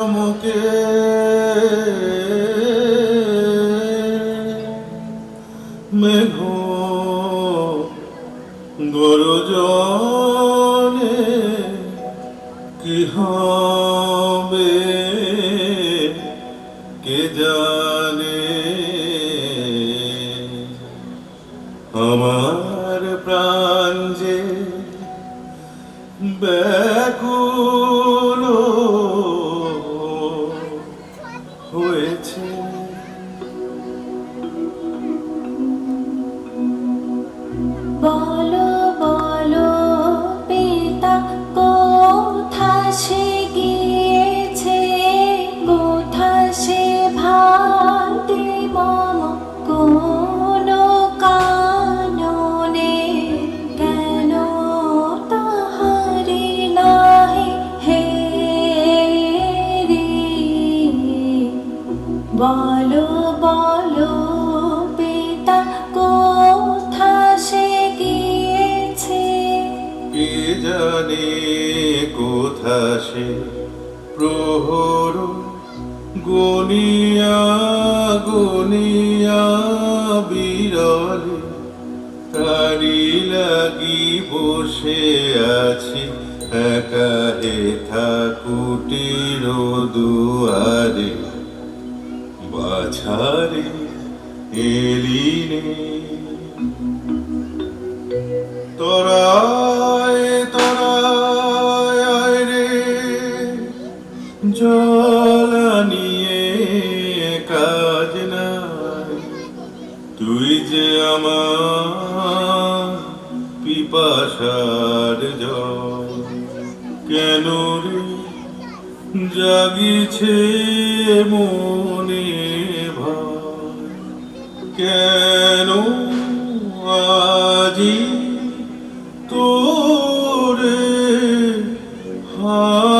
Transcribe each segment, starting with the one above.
মুখে। মেঘ গরজনে কি হবে? কে জানে? আমার প্রাণ যে ব্যাকুল গনিয়া গুনিয়া বিরলে তারি লাগি বসে আছি একা থাকুটি কুটির দুয়ারে। বাছারে এলিনে যে আমার পিপাসার জল কেন জাগিছে মনে ভাই কেন আজি তোরে হারাই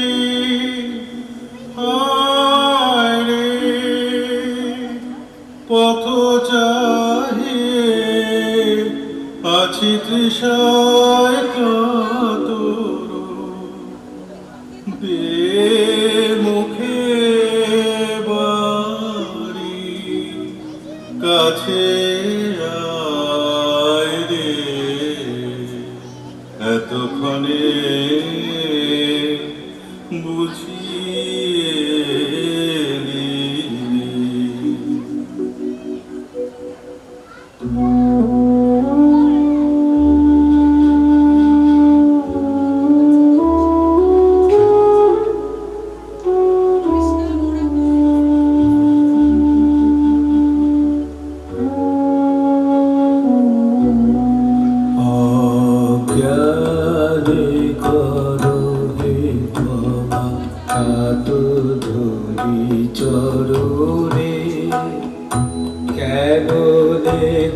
কাছে এতক্ষণে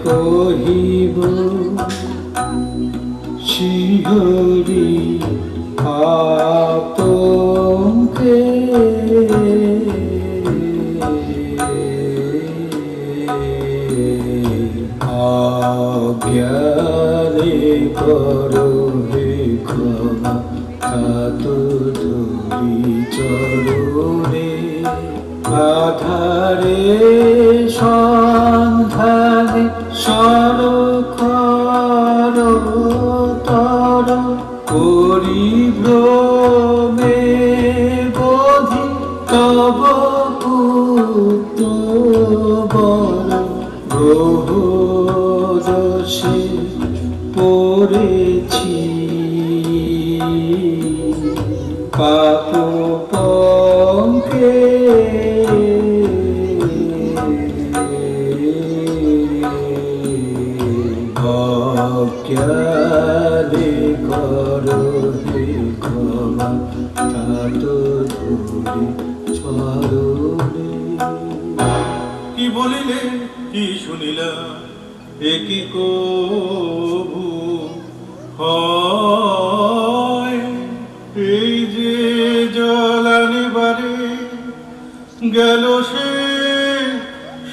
কহিব শিহরি আপকে অজ্ঞানে করো হে ক্ষমা হাত ধরি চরণে। আধারে সন্ধানে সর কর তর করি ভ্রমে বোধি তব পুত্র বর অজ্ঞানে করো ক্ষমা তাত কি বলিলে, কি শুনিলা একই কবু? হয়, এই যে জলানি বারে গেল সে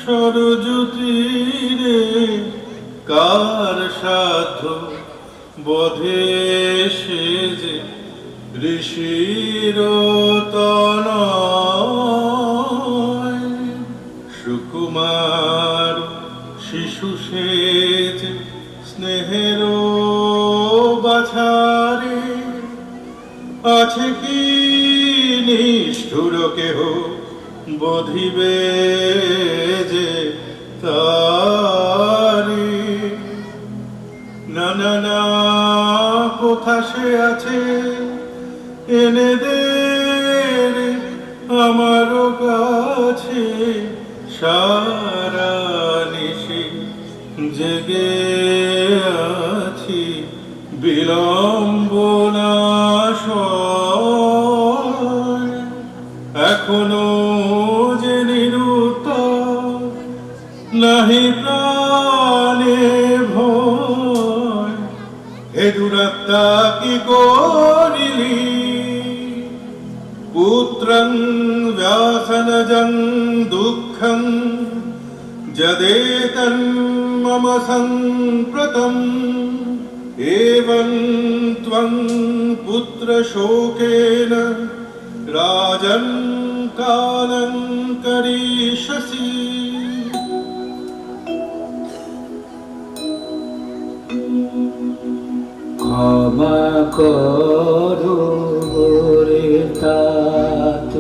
সরজ্যোতিরে কার সাধ্য? বোধে সে সুকুমার শিশু স্নেহের আছে কি নিষ্ঠুর কেহ? বধিবে আছে এনে দে আমার কাছে সারা নিশি জেগে। दुरत्ताकि गोरिली पुत्रं व्यासनजं दुःखं जदेतन्मम सम्प्रतम् एवं त्वं पुत्रशोकेन राजन् कालं करिष्यसि ক্ষমা করো রে তাত।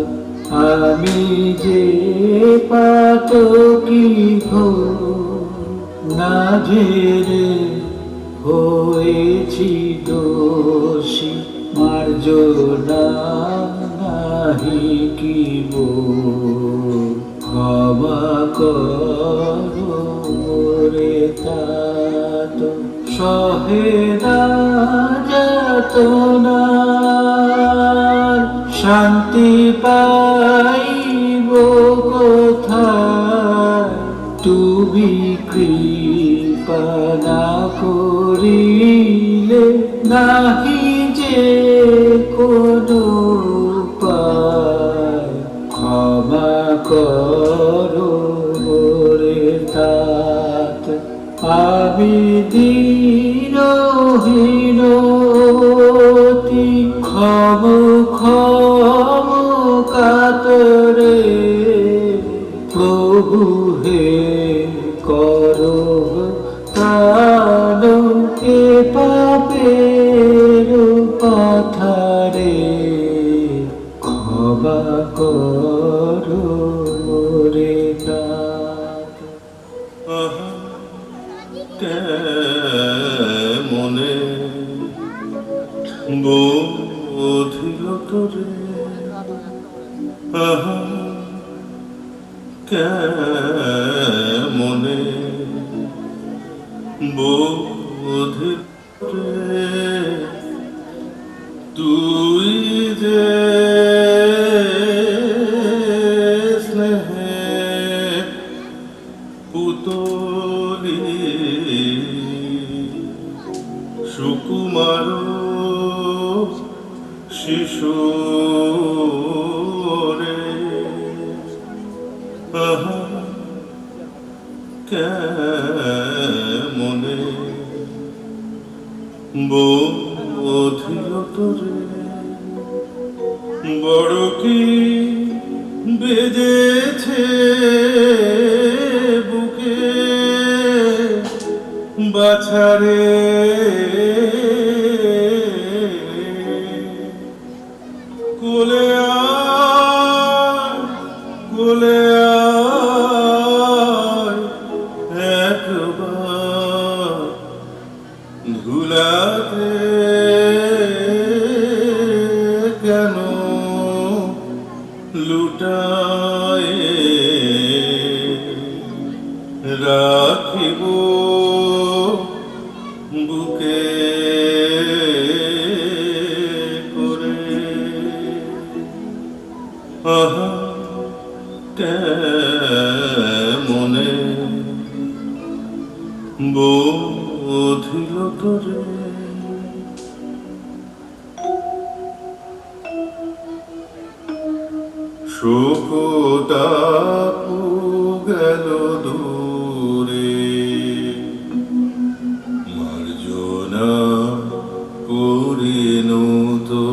আমি যে পাত কি হো না ঝেড়ে হয়েছি দোষী, মার্জনা নাহি কি বো। ক্ষমা করো রে তাত। সহে না শান্তি পাইব কোথায়? তুমি কৃপা না করিলে নাহি যে কোনো ক্ষমা করো রে তাত। আমি দিনহীনতি ক্ষম কাতরে প্রভু হে কর এ পাপের পাথারে ক্ষমা করো তোরে তুই যে স্নেহে পুতলি সুকুমার শিশু বোধিল বড় কি বেজেছে বুকে? বাছারে বোধিল তোরে। গেল দূরে। মার্জনা করিনু তোরে